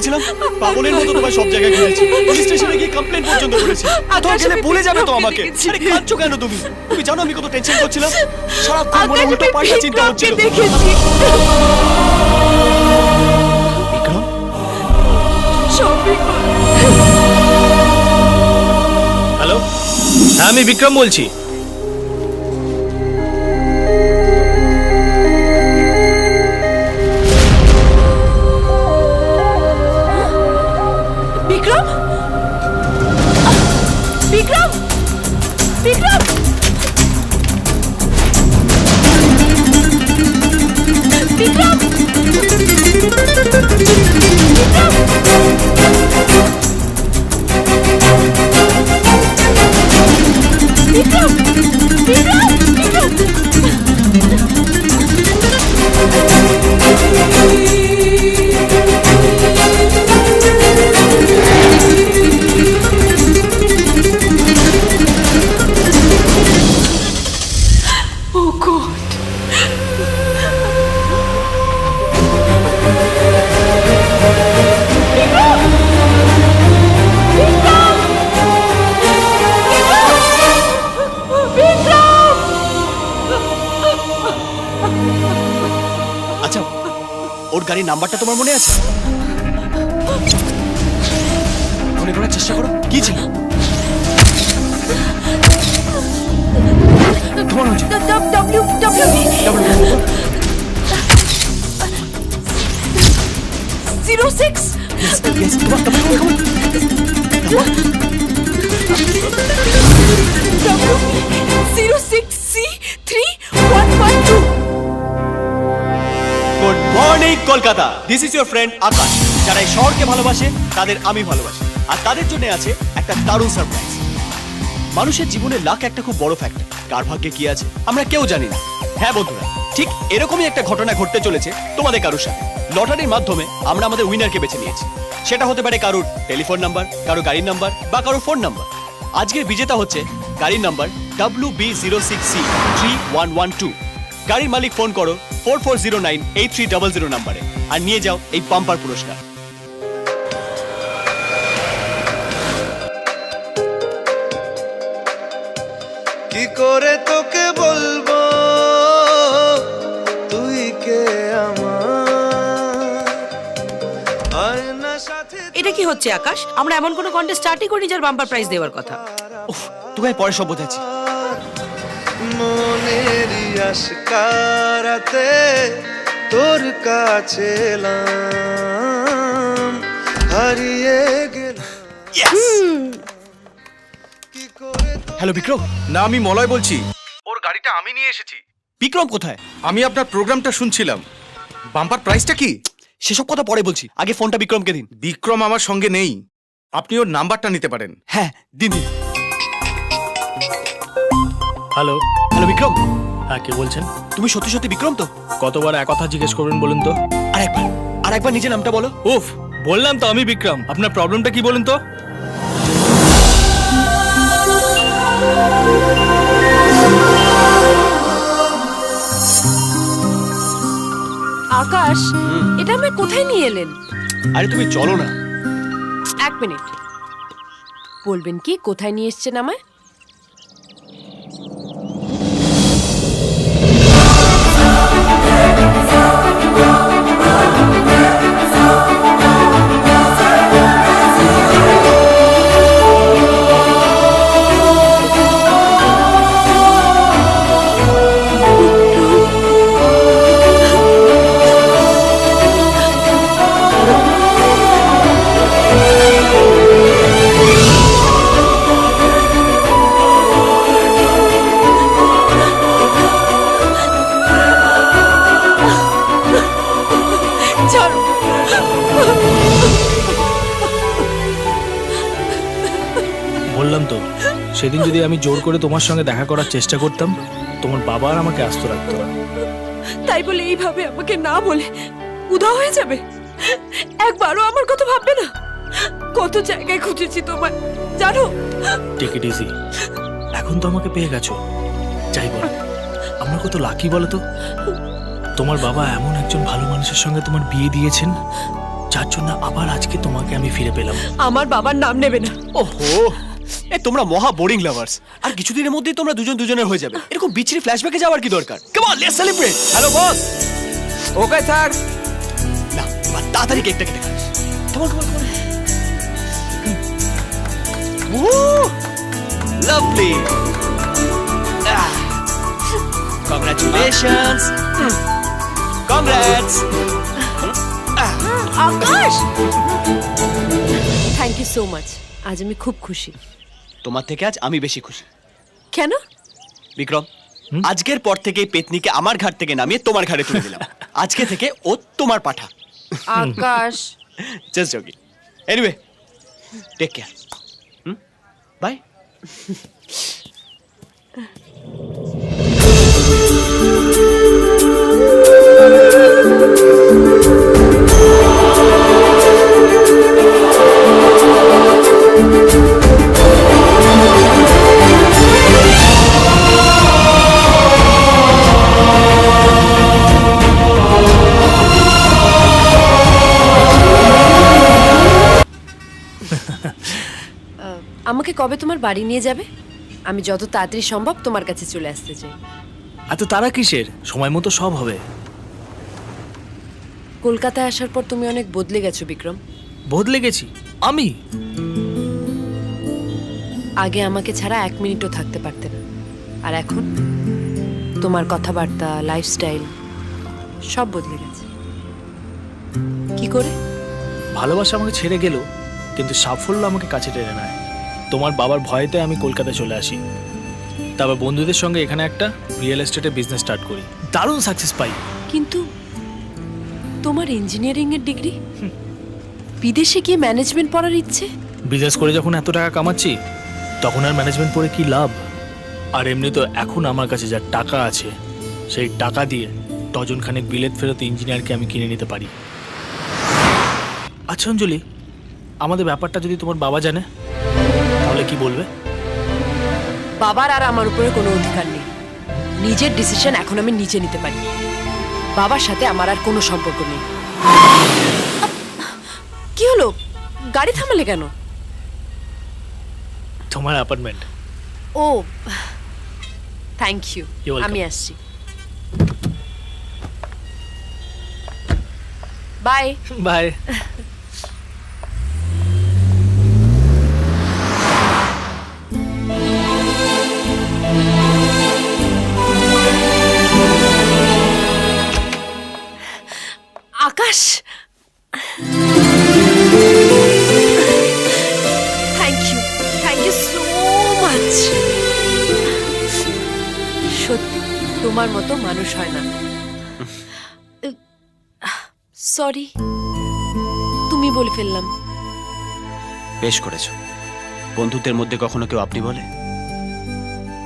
গেছিলাম পাগলের মতো তোমায় সব জায়গায় ঘুরেছি। পুলিশ স্টেশনে গিয়ে কমপ্লেন পর্যন্ত করেছি। কোথাও গেলে আমি ভুলে যাবে তো আমাকে। আরে কাঁদছো কেন তুমি? তুমি জানো আমি কত টেনশন করছিলাম? সারাক্ষণ মনে উল্টো পাল্টা চিন্তা হচ্ছিল। বিক্রম? হ্যালো? হ্যাঁ আমি বিক্রম বলছি। নাম্বারটা তোমার মনে আছে মনে করার চেষ্টা করো কি ছিল তোমার হচ্ছে W W double zero morning Kolkata. This is your friend Akash. যারা এই শহরকে ভালোবাসে, তাদের আমি ভালোবাসি। আর তাদের জন্য আছে একটা দারুণ সারপ্রাইজ মানুষের জীবনে লাখ একটা খুব বড় ফ্যাক্টর কার ভাগ্যে কি আছে, আমরা কেউ জানি না। হ্যাঁ বন্ধুরা, ঠিক এরকমই একটা ঘটনা ঘটতে চলেছে তোমাদের কারোর সাথে। লটারির মাধ্যমে আমরা আমাদের উইনারকে বেছে নিয়েছি। সেটা হতে পারে কারোর টেলিফোন নাম্বার কারও গাড়ির নাম্বার বা কারও ফোন নাম্বার আজকের বিজেতা হচ্ছে গাড়ির number W B zero six C three one one two গাড়ির মালিক ফোন করো four four zero nine eight three double zero নাম্বারে। আর নিয়ে যাও এই পাম্পার পুরস্কার। কি করে তোকে বলব? তুই কে আমার? এটা কি হচ্ছে আকাশ? আমরা এমন কোনো কন্টেস্ট স্টার্টই করিনি যার বাম্পার প্রাইজ দেওয়ার কথা। উফ তোমায় পরে সব বোঝাচ্ছি। মনের আশকারাতে তোর কাছে এলাম। হারিয়ে গেলাম। তো হ্যালো বিক্রম। না আমি মলয় বলছি। ওর গাড়িটা আমি নিয়ে এসেছি। বিক্রম কোথায়? আমি আপনার প্রোগ্রামটা শুনছিলাম। বাম্পার প্রাইসটা কি? সেসব কথা পরে বলছি। আগে ফোনটা বিক্রমকে দিন। বিক্রম আমার সঙ্গে নেই। আপনি ওর নাম্বারটা নিতে পারেন। হ্যাঁ দিন দিন। Hello hello Vikram? হ্যাঁ কে বলছেন? তুমি সত্যি সত্যি বিক্রম তো? কতবার এক কথা জিজ্ঞেস করবেন বলুন তো। আর একবার আর একবার নিজের নামটা বলো। উফ বললাম তো আমি বিক্রম। আপনার প্রবলেমটা কি বলুন তো? আকাশ এটা আমি কোথায় নিয়ে এলেন? আরে তুমি চলো না। এক মিনিট। বলবেন কি কোথায় নিয়ে এসছেন আমায়? বললাম তো সেদিন যদি আমি জোর করে তোমার সঙ্গে দেখা করার চেষ্টা করতাম তোমার বাবা আর আমাকে আস্ত রাখতো। না তাই বলে এইভাবে আমাকে না বলে উদা হয়ে যাবে? একবারও আমার কথা ভাববে না? কত জায়গায় খুঁজেছি তোমায় জানো? টেক ইট ইজি এখন তো আমাকে পেয়ে গেছো। যাই বলো। আমরা কত লাকি বলো তো? তোমার বাবা এমন একজন ভালো মানুষের সঙ্গে তোমার বিয়ে দিয়েছেন যার জন্য আবার আজকে তোমাকে আমি ফিরে পেলাম। আমার বাবার নাম নেবে না। ওহো এ তোমরা মহা বোরিং লাভার্স আর কিছুদিনের মধ্যেই তোমরা দুজন দুজনের হয়ে যাবে। এরকম বিচ্ছিরি ফ্ল্যাশব্যাকে যাওয়ার কি দরকার? Come on let's celebrate hello boss okay sir না এবার তাড়াতাড়ি কেকটা কেটে খা কেমন কেমন কেমন lovely congratulations congrats Akash thank you so much আজ আমি খুব খুশি। তোমার থেকে আজ আমি বেশি খুশি। কেন? বিক্রম আজকের পর থেকে এই পেতনিকে আমার ঘাট থেকে নামিয়ে তোমার ঘাড়ে তুলে দিলাম। আজকে থেকে ও তোমার পাঠা। Akash. Just joking anyway take care bye আমাকে কবে তোমার বাড়ি নিয়ে যাবে? আমি যত তাড়াতাড়ি সম্ভব তোমার কাছে চলে আসতে চাই। এত তারা কিসের? সময় মতো সব হবে। কলকাতায় আসার পর তুমি অনেক বদলে গেছো বিক্রম। বদলে গেছি? আমি? আগে আমাকে ছাড়া এক মিনিটও থাকতে পারতে না। আর এখন তোমার কথাবার্তা লাইফস্টাইল সব বদলে গেছে। কি করে? ভালোবাসা আমাকে ছেড়ে গেল কিন্তু সাফল্য আমাকে কাছে টেনে নেয়। তোমার বাবার ভয়েতে আমি কলকাতায় চলে আসি। তারপর বন্ধুদের সঙ্গে এখানে একটা রিয়েল এস্টেটের বিজনেস স্টার্ট করি। দারুণ সাকসেস পাই। কিন্তু তোমার ইঞ্জিনিয়ারিং এর ডিগ্রি বিদেশে গিয়ে ম্যানেজমেন্ট পড়ার ইচ্ছে? বিজনেস করে যখন এত টাকা কামাচ্ছি তখন আর ম্যানেজমেন্ট পড়ে কি লাভ? আর এমনি তো এখন আমার কাছে যা টাকা আছে সেই টাকা দিয়ে ডজন খানেক বিলেত ফেরত ইঞ্জিনিয়ারকে আমি কিনে নিতে পারি। আচ্ছা অঞ্জলি আমাদের ব্যাপারটা যদি তোমার বাবা জানে তাহলে কি বলবে? বাবার আর আমার উপরে কোনো অধিকার নেই। নিজের ডিসিশন এখন আমি নিজে নিতে পারি। বাবার সাথে আমার আর কোনো সম্পর্ক নেই। কি হলো? গাড়ি থামালে কেন? তোমার অ্যাপার্টমেন্ট ও থ্যাংক ইউ You're welcome. আমি আসছি। বাই বাই তোমার মতো মানুষ হয় না। সরি তুমি বলে ফেললাম। বেশ করেছ। বন্ধুদের মধ্যে কখনো কেউ আপনি বলে?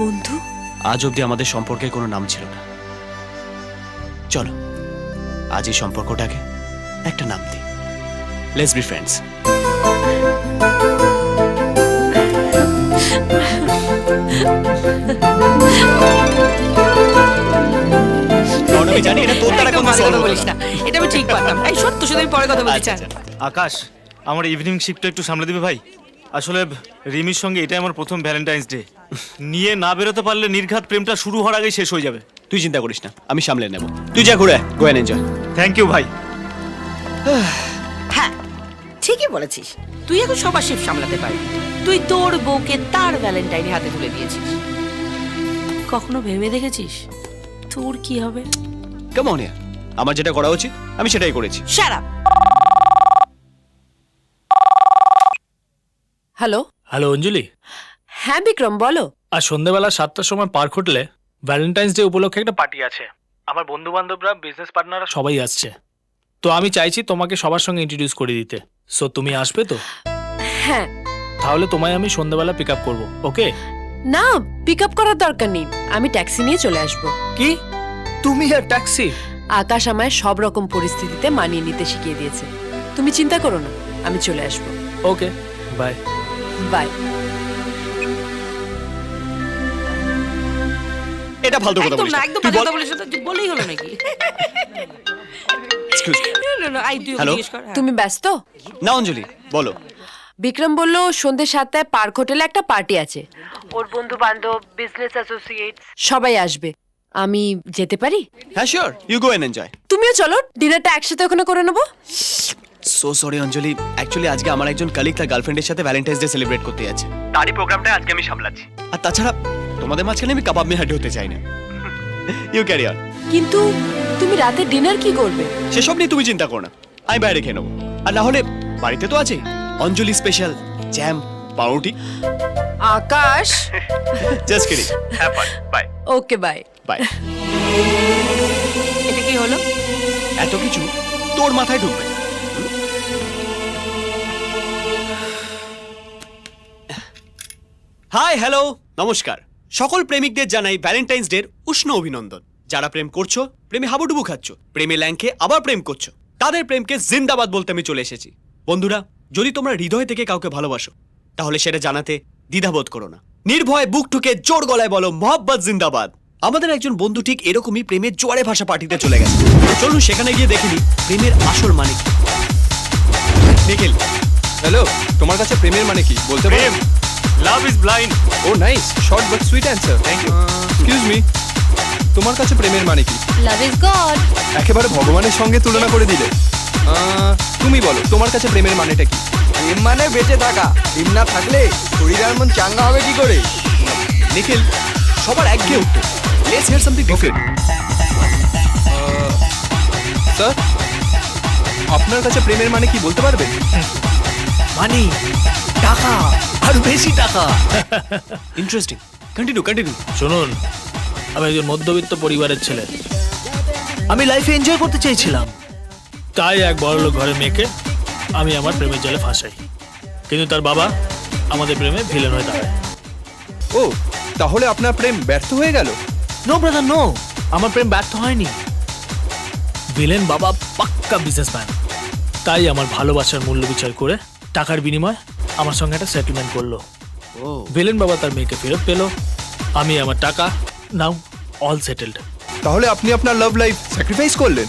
বন্ধু? আজ অবধি আমাদের সম্পর্কে কোনো নাম ছিল না। চলো আজ এই সম্পর্কটাকে একটা নাম দিই। লেটস বি ফ্রেন্ডস আমি জানি এটা তোর দ্বারা কোনো হলো বলিস না। এটা আমি ঠিক পারতাম। এই সত্য শুধু আমি পরে কথা বলতে আচ্ছা, চাই আচ্ছা। আকাশ আমার ইভিনিং শিফটটা একটু সামলে দিবে ভাই? আসলে রিমির সঙ্গে এটাই আমার প্রথম ভ্যালেন্টাইন্স ডে নিয়ে না বেরোতে পারলে নির্ঘাত প্রেমটা শুরু হওয়ার আগেই শেষ হয়ে যাবে। তুই চিন্তা করিস না আমি সামলে নেব। তুই যা ঘুরে go and enjoy thank you ভাই। হ্যাঁ ঠিকই বলেছিস। তুই এখন সবার শিফট সামলাতে পারবি। তুই তোর বউকে তার ভ্যালেন্টাইনে হাতে তুলে দিয়েছিস। কখনো ভেবে দেখেছিস? তোর কি হবে? কেমন আমার যেটা করা উচিত আমি সেটাই করেছি। সারা হ্যালো হ্যালো অঞ্জলি। হ্যাঁ বিক্রম বলো। আর সন্ধ্যেবেলা সাতটার সময় পার্ক হোটেলে ভ্যালেন্টাইন্স ডে উপলক্ষে একটা পার্টি আছে। আমার বন্ধু বান্ধবরা বিজনেস পার্টনাররা সবাই আসছে। তো আমি চাইছি তোমাকে সবার সঙ্গে ইন্ট্রোডিউস করে দিতে। সো তুমি আসবে তো? হ্যাঁ। তাহলে তোমায় আমি সন্ধ্যাবেলা পিক আপ করব ওকে না পিক আপ করার দরকার নেই। আমি ট্যাক্সি নিয়ে চলে আসব। কি? তুমি আর ট্যাক্সি? আকাশ আমায় সব রকম পরিস্থিতিতে মানিয়ে নিতে শিখিয়ে দিয়েছে। তুমি চিন্তা করো না আমি চলে আসব। Okay bye. বাই। এটা ফালতু কথা একদম বলিস না। না। একদম বল। কথা বলিস না, তুই বলেই হলো নাকি? এক্সকিউজ আই তুই ওকে Hello? কর হ্যাঁ। তুমি ব্যস্ত? না অঞ্জলি বলো। বিক্রম বলল সন্ধ্যে সাতটায় পার্ক হোটেলে একটা পার্টি আছে। ওর বন্ধু বান্ধব বিজনেস অ্যাসোসিয়েট সবাই আসবে। আমি যেতে পারি? হ্যাঁ sure you go and enjoy তুমিও চলো ডিনারটা একসাথে ওখানে করে নেব। সো সরি অঞ্জলি অ্যাকচুয়ালি আজকে আমার একজন কালিগ তার গার্লফ্রেন্ডের সাথে ভ্যালেন্টাইন্স ডে সেলিব্রেট করতে যাচ্ছে। তারই প্রোগ্রামটা আজকে আমি সামলাচ্ছি। আর তাছাড়া তোমাদের মাঝখানে আমি কাবাব মেহাডি হতে চাই না। ইউ ক্যারি অন কিন্তু তুমি রাতে ডিনার কি করবে? সেসব নিয়ে তুমি চিন্তা করো না। আমি বাইরে খেয়ে নেব। আর না হলে বাড়িতে তো আছেই। অঞ্জলি স্পেশাল জ্যাম পাউরুটি। Akash. Just kidding have fun bye okay bye bye এটা কি হলো? এত কিছু তোর মাথায় ঢুকবে। হাই হ্যালো নমস্কার। সকল প্রেমিকদের জানাই ভ্যালেন্টাইন্স ডের উষ্ণ অভিনন্দন। যারা প্রেম করছ প্রেমে হাবুডুবু খাচ্ছ প্রেমে ল্যাংকে আবার প্রেম করছ তাদের প্রেমকে জিন্দাবাদ বলতে আমি চলে এসেছি। বন্ধুরা যদি তোমরা হৃদয় থেকে কাউকে ভালোবাসো তাহলে সেটা জানাতে দ্বিধাবোধ করো না। নির্ভয় বুক ঠুকে জোর গলায় বলো মোহাব্বত জিন্দাবাদ। আমাদের একজন বন্ধু ঠিক এরকমই প্রেমের জোয়ারে ভাষা পার্টিতে চলে গেছে। চলুন সেখানে গিয়ে দেখিনি প্রেমের আসল মানে কি। নিখিল হ্যালো তোমার কাছে প্রেমের মানে কি? বলতে প্রেম love is blind oh nice short but sweet answer thank you excuse me তোমার কাছে প্রেমের মানে কি? লাভ ইজ গড একেবারে ভগবানের সঙ্গে তুলনা করে দিলে। তুমি বলো তোমার কাছে প্রেমের মানেটা কি? প্রেম মানে বেঁচে থাকা। প্রেম না থাকলে শরীর আর মন চাঙ্গা হবে কি করে? নিখিল সবার একঘেয়ে উত্তর। Let's hear something different sir আপনার কাছে প্রেমের মানে কি বলতে পারবেন? মানি টাকা আর বেশি টাকা। ইন্টারেস্টিং কন্টিনিউ কন্টিনিউ শুনুন আমি একজন মধ্যবিত্ত পরিবারের ছেলে। আমি লাইফে এনজয় করতে চেয়েছিলাম। তাই এক বড়লোক ঘরে মেয়েকে আমি আমার প্রেমের জালে ফাঁসাই। কিন্তু তার বাবা আমাদের প্রেমে ভিলেন হয়ে দাঁড়ায়। ও তাহলে আপনার প্রেম ব্যর্থ হয়ে গেল? নো ব্রাদার নো আমার প্রেম ব্যর্থ হয়নি। ভিলেন বাবা পাক্কা বিজনেসম্যান তাই আমার ভালোবাসার মূল্য বিচার করে টাকার বিনিময়ে আমার সঙ্গে একটা সেটেলমেন্ট করল। ও। ভিলেন বাবা তার মেয়েকে ফেরত পেল। আমি আমার টাকা নাও অল সেটেলড তাহলে আপনি আপনার লাভ লাইফ স্যাক্রিফাইস করলেন।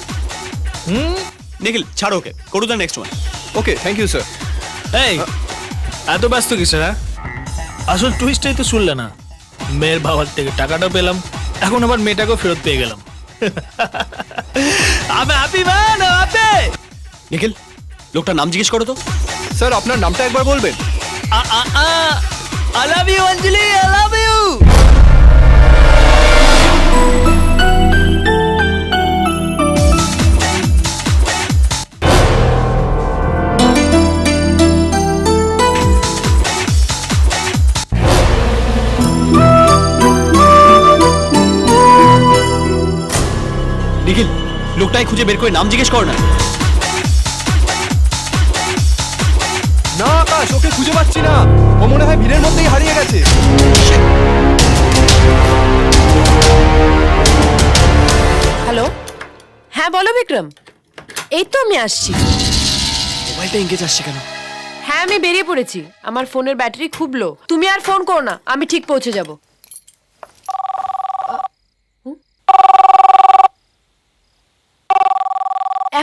হুম? নিখিল ছাড়ো ওকে call the next one okay thank you sir এই এত ব্যস্ত কিসের হ্যাঁ? আসল টুইস্টটাই তো শুনলে না। মেয়ের বাবার থেকে টাকাটা পেলাম। এখন আবার মেয়েটাকেও ফেরত পেয়ে গেলাম আমি হ্যাপি ম্যান হ্যাপি নিখিল লোকটার নাম জিজ্ঞেস করো তো স্যার আপনার নামটা একবার বলবেন I love you Anjali I love you Nikhil লোকটাই খুঁজে বের করে নাম জিজ্ঞেস কর না। না আকাশ ওকে খুঁজে পাচ্ছি না। ও মনে হয় ভিড়ের মধ্যেই হারিয়ে গেছে। হ্যালো? হ্যাঁ বলো বিক্রম। এই তো আমি আসছি। মোবাইলটা এঙ্গেজ আসছে কেন? হ্যাঁ আমি বেরিয়ে পড়েছি। আমার ফোনের ব্যাটারি খুব লো তুমি আর ফোন করো না আমি ঠিক পৌঁছে যাব।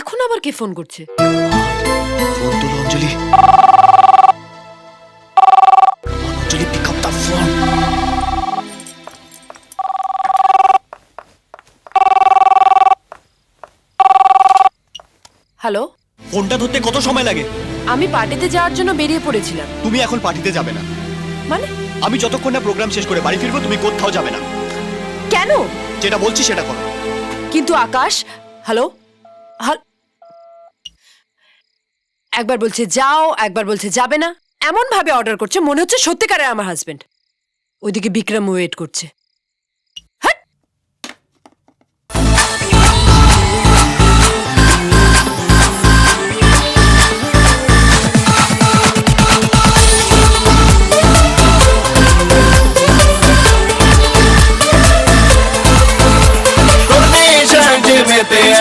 এখন আবার কে ফোন করছে? ফোন তুলো Anjali. Anjali pick up the phone hello ফোনটা ধরতে কত সময় লাগে? আমি পার্টিতে যাওয়ার জন্য বেরিয়ে পড়েছিলাম। তুমি এখন পার্টিতে যাবে না। মানে? আমি যতক্ষণ না প্রোগ্রাম শেষ করে বাড়ি ফিরবো তুমি কোথাও যাবে না। কেন? যেটা বলছি সেটা করো। কিন্তু আকাশ হ্যালো হাল একবার বলছে যাও, একবার বলছে যাবে না। এমন ভাবে অর্ডার করছে, মনে হচ্ছে সত্যিকারের আমার হাজবেন্ড ওইদিকে বিক্রম ওয়েট করছে।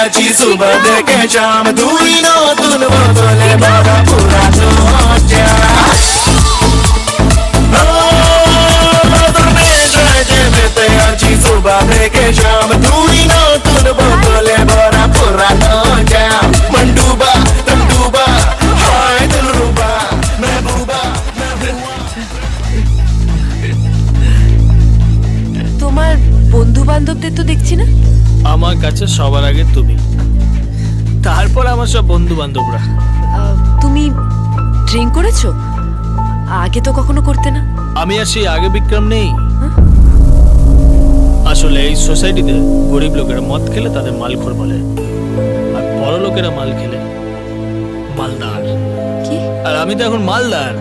মেতে আছি সুবহ থেকে শাম দুই নতুন বদলে বড় পুরানো মেতে আছি সুবহ থেকে শাম দুই নতুন বদলে দেখছি না। আমার কাছে সবার আগে তুমি। তারপর আমার সব বন্ধু বান্ধবরা তুমি ড্রিঙ্ক করেছ? আগে তো কখনো করতে না। আমি আর সেই আগে বিক্রম নেই। আসলে এই সোসাইটিতে গরিব লোকেরা মদ খেলে তাদের মালখোর বলে। আর বড় লোকেরা মাল খেলে। মালদার। কি? আর আমি তো এখন মালদার।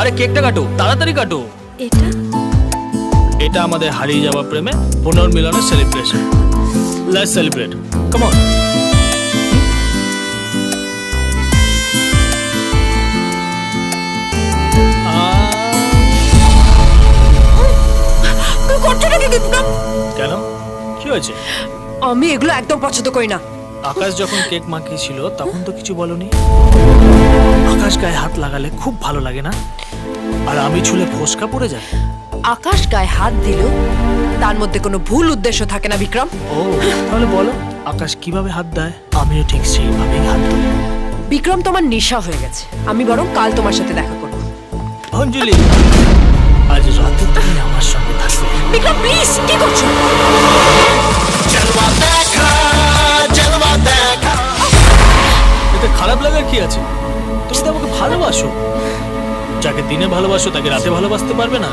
আরে কেকটা কাটো তাড়াতাড়ি কাটো। এটা? এটা আমাদের হারিয়ে যাওয়া প্রেমে পুনর্মিলনের celebration let's celebrate come on তুমি করছ নাকি বিপ্লব কেন? কি হয়েছে? আমি এগুলো একদম পছন্দ করি না। আকাশ যখন কেক মাখিয়েছিল তখন তো কিছু বলনি। আকাশ গায়ে হাত লাগালে খুব ভালো লাগে না? আর আমি ছুলে ফোসকা পড়ে যায়। আকাশ গায়ে হাত দিল তার মধ্যে কোনো ভুল উদ্দেশ্য থাকে না বিক্রম। ও তাহলে বলো আকাশ কীভাবে হাত দেয়? আমিও ঠিক সেইভাবেই হাত দেবো বিক্রম তোমার নেশা হয়ে গেছে। আমি বরং কাল তোমার সাথে দেখা করব। অঞ্জলি আজ রাতে তুমি আমার সঙ্গে থাকবে বিক্রম প্লিজ কি করছ? এতে খারাপ লাগার কি আছে? তুমি তো আমাকে ভালোবাসো। যাকে দিনে ভালোবাসো তাকে রাতে ভালোবাসতে পারবে না?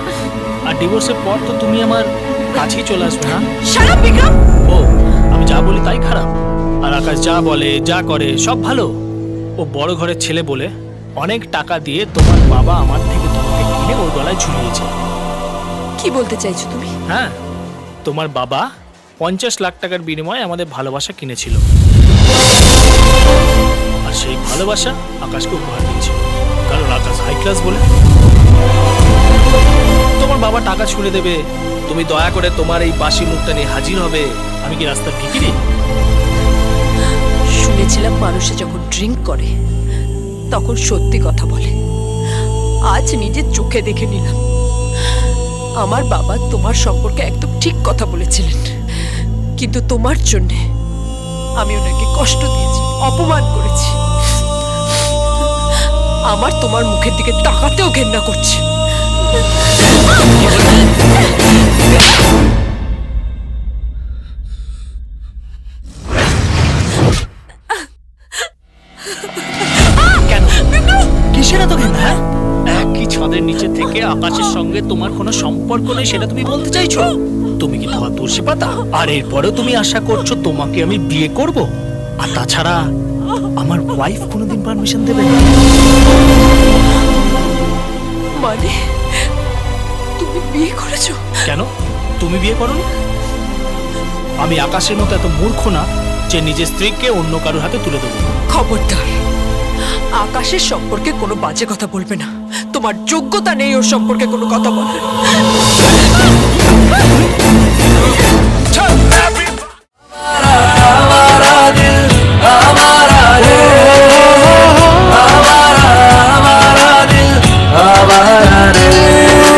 আর ডিভোর্সের পর তো তুমি আমার কাছেই চলে আসবে না? সারা বিক্রম ও আমি যা বলি তাই খারাপ। আর আকাশ যা বলে যা করে সব ভালো। ও বড় ঘরের ছেলে বলে অনেক টাকা দিয়ে তোমার বাবা আমার থেকে তোমাকে কিনে ওর গলায় ঝুলিয়েছে। কি বলতে চাইছো তুমি? হ্যাঁ তোমার বাবা পঞ্চাশ লাখ টাকার বিনিময়ে আমাদের ভালোবাসা কিনেছিল। আর সেই ভালোবাসা আকাশকে উপহার দিয়েছিল। কারণ আকাশ হাই ক্লাস বলে। তোমার বাবা টাকা ছুড়ে দেবে। তুমি দয়া করে তোমার এই বাসি মুখটা নিয়ে হাজির হবে। আমি কি রাস্তা ভিকিরি? শুনেছিলাম মানুষে যখন ড্রিঙ্ক করে, তখন সত্যি কথা বলে। আজ নিজের চোখে দেখে নিলাম। আমার বাবা তোমার সম্পর্কে একদম ঠিক কথা বলেছিলেন। কিন্তু তোমার জন্য আমি ওনাকে কষ্ট দিয়েছি, অপমান করেছি। আমার তোমার মুখের দিকে তাকাতেও ঘেন্না করছে। কেন? কিসের এত ঘৃণা? হ্যাঁ? একই ছাদের নিচে থেকে আকাশের সঙ্গে তোমার কোনো সম্পর্ক নেই সেটা তুমি বলতে চাইছো? তুমি কি ধোয়া তুলসী পাতা? আর এরপরেও তুমি আশা করছ তোমাকে আমি বিয়ে করব? আর তাছাড়া আমার ওয়াইফ কোনোদিন পারমিশন দেবে না। মানে? বিয়ে করেছ? কেন? তুমি বিয়ে করনি? আমি আকাশের মতো এত মূর্খ না যে নিজের স্ত্রীকে অন্য কারোর হাতে তুলে দেবো। খবরদার আকাশের সম্পর্কে কোনো বাজে কথা বলবে না। তোমার যোগ্যতা নেই ওর সম্পর্কে কোনো কথা বলার।